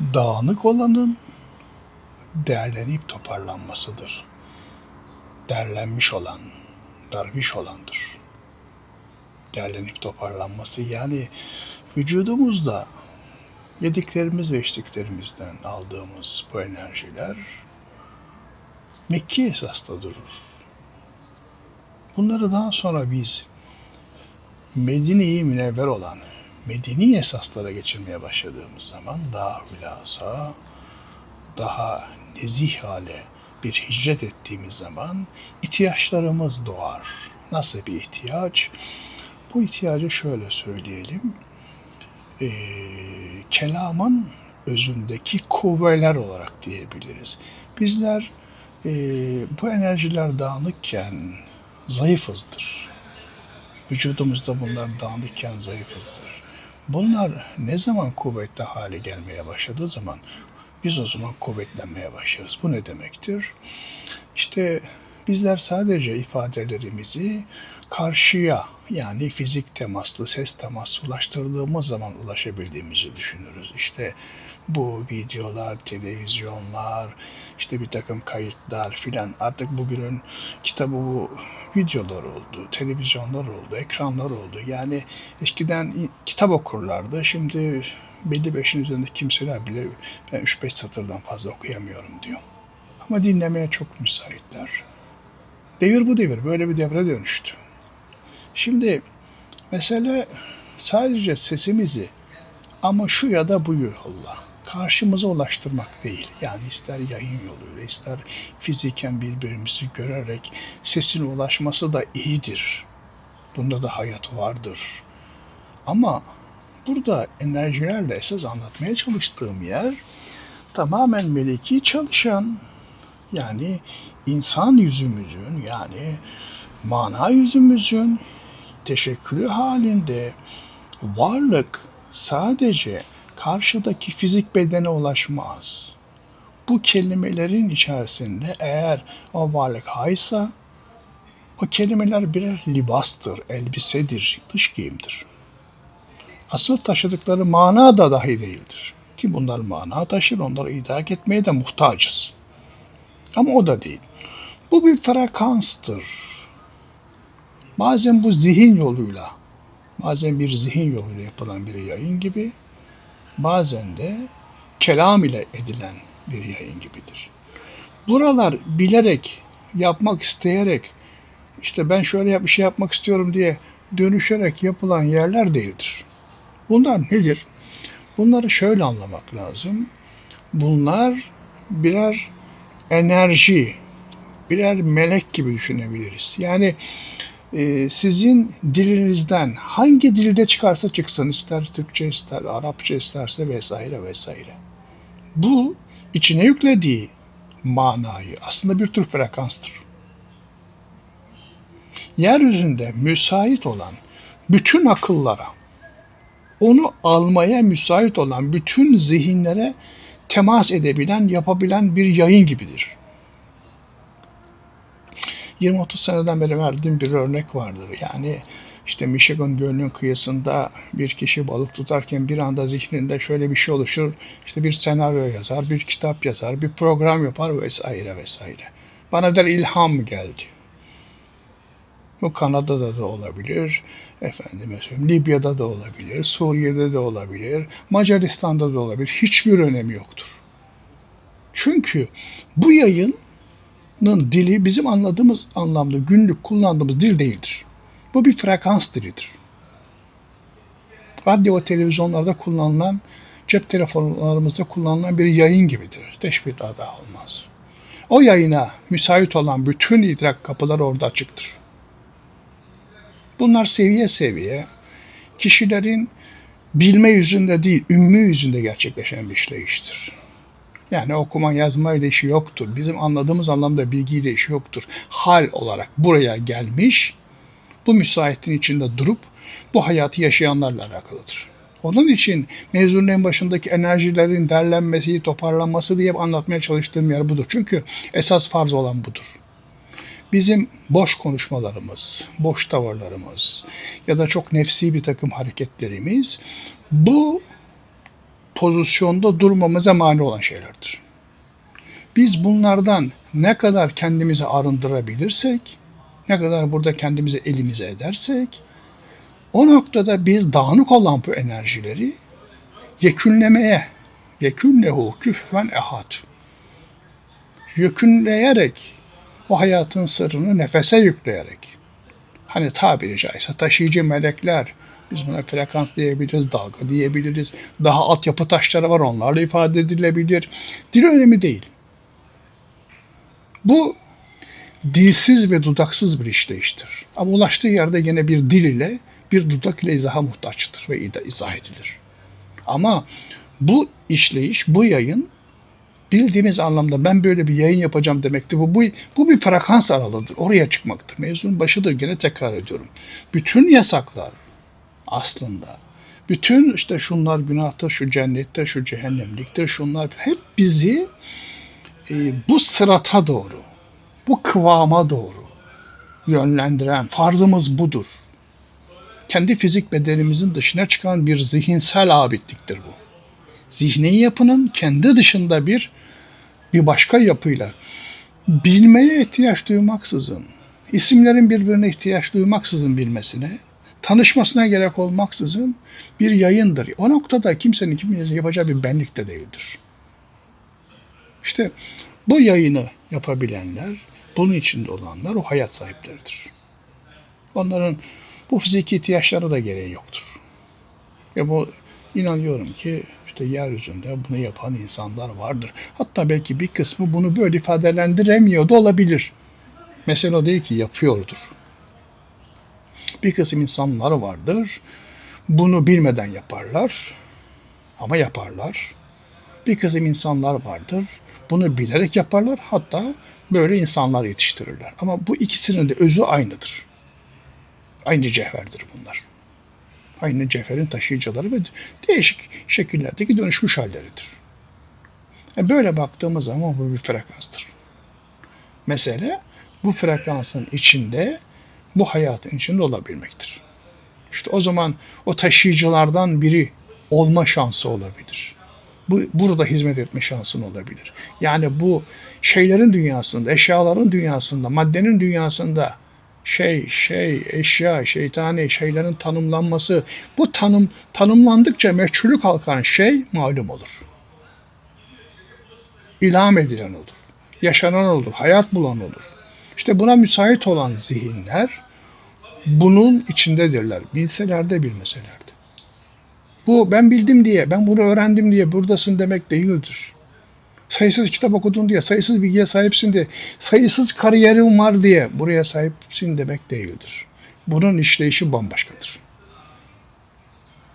Dağınık olanın değerlenip toparlanmasıdır. Derlenmiş olan, darviş olandır. Derlenip toparlanması yani vücudumuzda yediklerimiz ve içtiklerimizden aldığımız bu enerjiler Mekki esasda durur. Bunları daha sonra biz Medine-i Münevver olan Medeni esaslara geçirmeye başladığımız zaman daha hülasa, daha nezih hale bir hicret ettiğimiz zaman ihtiyaçlarımız doğar. Nasıl bir ihtiyaç? Bu ihtiyacı şöyle söyleyelim. Ee, kelamın özündeki kuvveler olarak diyebiliriz. Bizler e, bu enerjiler dağınıkken zayıfızdır. Vücudumuzda bunlar dağınıkken zayıfızdır. Bunlar ne zaman kuvvetli hale gelmeye başladığı zaman biz o zaman kuvvetlenmeye başlarız. Bu ne demektir? İşte bizler sadece ifadelerimizi karşıya yani fizik temaslı, ses temaslı ulaştırdığımız zaman ulaşabildiğimizi düşünürüz. İşte bu videolar, televizyonlar, işte bir takım kayıtlar filan artık bugünün kitabı bu videolar oldu, televizyonlar oldu, ekranlar oldu. Yani eskiden kitap okurlardı. Şimdi belli beşin üzerinde kimseler bile ben 3-5 satırdan fazla okuyamıyorum diyor. Ama dinlemeye çok müsaitler. Devir bu devir. Böyle bir devre dönüştü. Şimdi mesele sadece sesimizi ama şu ya da bu yolla karşımıza ulaştırmak değil. Yani ister yayın yoluyla ister fiziken birbirimizi görerek sesin ulaşması da iyidir. Bunda da hayat vardır. Ama burada enerjilerle esas anlatmaya çalıştığım yer tamamen meleki çalışan yani insan yüzümüzün yani mana yüzümüzün teşekkülü halinde varlık sadece karşıdaki fizik bedene ulaşmaz. Bu kelimelerin içerisinde eğer o varlık haysa o kelimeler birer libastır, elbisedir, dış giyimdir. Asıl taşıdıkları mana da dahi değildir. Ki bunlar mana taşır, onları idrak etmeye de muhtacız. Ama o da değil. Bu bir frekanstır. Bazen bu zihin yoluyla, bazen bir zihin yoluyla yapılan bir yayın gibi, bazen de kelam ile edilen bir yayın gibidir. Buralar bilerek, yapmak isteyerek, işte ben şöyle bir şey yapmak istiyorum diye dönüşerek yapılan yerler değildir. Bunlar nedir? Bunları şöyle anlamak lazım. Bunlar birer enerji, birer melek gibi düşünebiliriz. Yani e, sizin dilinizden hangi dilde çıkarsa çıksın, ister Türkçe, ister Arapça, isterse vesaire vesaire. Bu içine yüklediği manayı aslında bir tür frekanstır. Yeryüzünde müsait olan bütün akıllara, onu almaya müsait olan bütün zihinlere temas edebilen, yapabilen bir yayın gibidir. 20-30 seneden beri verdiğim bir örnek vardır. Yani işte Michigan Gölü'nün kıyısında bir kişi balık tutarken bir anda zihninde şöyle bir şey oluşur. İşte bir senaryo yazar, bir kitap yazar, bir program yapar vesaire vesaire. Bana der ilham geldi. Bu Kanada'da da olabilir, efendime söyleyeyim, Libya'da da olabilir, Suriye'de de olabilir, Macaristan'da da olabilir. Hiçbir önemi yoktur. Çünkü bu yayının dili bizim anladığımız anlamda günlük kullandığımız dil değildir. Bu bir frekans dilidir. Radyo ve televizyonlarda kullanılan, cep telefonlarımızda kullanılan bir yayın gibidir. Teşbih daha da olmaz. O yayına müsait olan bütün idrak kapıları orada açıktır. Bunlar seviye seviye kişilerin bilme yüzünde değil, ümmü yüzünde gerçekleşen bir işleyiştir. Yani okuma yazma ile işi yoktur. Bizim anladığımız anlamda bilgiyle işi yoktur. Hal olarak buraya gelmiş, bu müsaitin içinde durup bu hayatı yaşayanlarla alakalıdır. Onun için mevzunun en başındaki enerjilerin derlenmesi, toparlanması diye anlatmaya çalıştığım yer budur. Çünkü esas farz olan budur bizim boş konuşmalarımız, boş tavırlarımız ya da çok nefsi bir takım hareketlerimiz bu pozisyonda durmamıza mani olan şeylerdir. Biz bunlardan ne kadar kendimizi arındırabilirsek, ne kadar burada kendimizi elimize edersek, o noktada biz dağınık olan bu enerjileri yekünlemeye, yekünlehu küffen ehad. Yekünleyerek, o hayatın sırrını nefese yükleyerek, hani tabiri caizse taşıyıcı melekler, biz buna frekans diyebiliriz, dalga diyebiliriz. Daha altyapı taşları var onlarla ifade edilebilir. Dil önemli değil. Bu dilsiz ve dudaksız bir işleyiştir. Ama ulaştığı yerde gene bir dil ile, bir dudak ile izaha muhtaçtır ve izah edilir. Ama bu işleyiş, bu yayın bildiğimiz anlamda ben böyle bir yayın yapacağım demektir. Bu, bu, bu bir frekans aralığıdır. Oraya çıkmaktır. Mevzunun başıdır. Gene tekrar ediyorum. Bütün yasaklar aslında bütün işte şunlar günahtır, şu cennettir, şu cehennemliktir, şunlar hep bizi e, bu sırata doğru, bu kıvama doğru yönlendiren farzımız budur. Kendi fizik bedenimizin dışına çıkan bir zihinsel abitliktir bu. Zihni yapının kendi dışında bir bir başka yapıyla bilmeye ihtiyaç duymaksızın, isimlerin birbirine ihtiyaç duymaksızın bilmesine, tanışmasına gerek olmaksızın bir yayındır. O noktada kimsenin kimsenin yapacağı bir benlik de değildir. İşte bu yayını yapabilenler, bunun içinde olanlar o hayat sahipleridir. Onların bu fiziki ihtiyaçları da gereği yoktur. Ve bu inanıyorum ki işte yeryüzünde bunu yapan insanlar vardır. Hatta belki bir kısmı bunu böyle ifadelendiremiyor da olabilir. Mesele o değil ki yapıyordur. Bir kısım insanlar vardır. Bunu bilmeden yaparlar ama yaparlar. Bir kısım insanlar vardır. Bunu bilerek yaparlar. Hatta böyle insanlar yetiştirirler. Ama bu ikisinin de özü aynıdır. Aynı cevherdir bunlar. Aynı cevherin taşıyıcıları ve değişik şekillerdeki dönüşmüş halleridir. E böyle baktığımız zaman bu bir frekanstır. Mesele bu frekansın içinde bu hayatın içinde olabilmektir. İşte o zaman o taşıyıcılardan biri olma şansı olabilir. Bu burada hizmet etme şansın olabilir. Yani bu şeylerin dünyasında, eşyaların dünyasında, maddenin dünyasında şey, şey, eşya, şeytani şeylerin tanımlanması, bu tanım tanımlandıkça meçhulü kalkan şey malum olur. İlham edilen olur. Yaşanan olur, hayat bulan olur. İşte buna müsait olan zihinler bunun içindedirler. Bilseler de bilmeseler de. Bu ben bildim diye, ben bunu öğrendim diye buradasın demek değildir. Sayısız kitap okudun diye, sayısız bilgiye sahipsin diye, sayısız kariyerin var diye buraya sahipsin demek değildir. Bunun işleyişi bambaşkadır.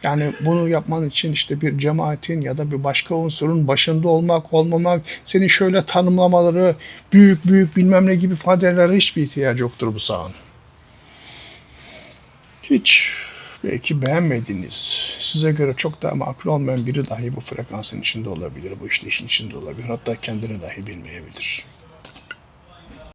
Yani bunu yapman için işte bir cemaatin ya da bir başka unsurun başında olmak, olmamak, senin şöyle tanımlamaları, büyük büyük bilmem ne gibi ifadelere hiçbir ihtiyacı yoktur bu sahanın. Hiç belki beğenmediğiniz, size göre çok daha makul olmayan biri dahi bu frekansın içinde olabilir, bu işleyişin içinde olabilir. Hatta kendini dahi bilmeyebilir.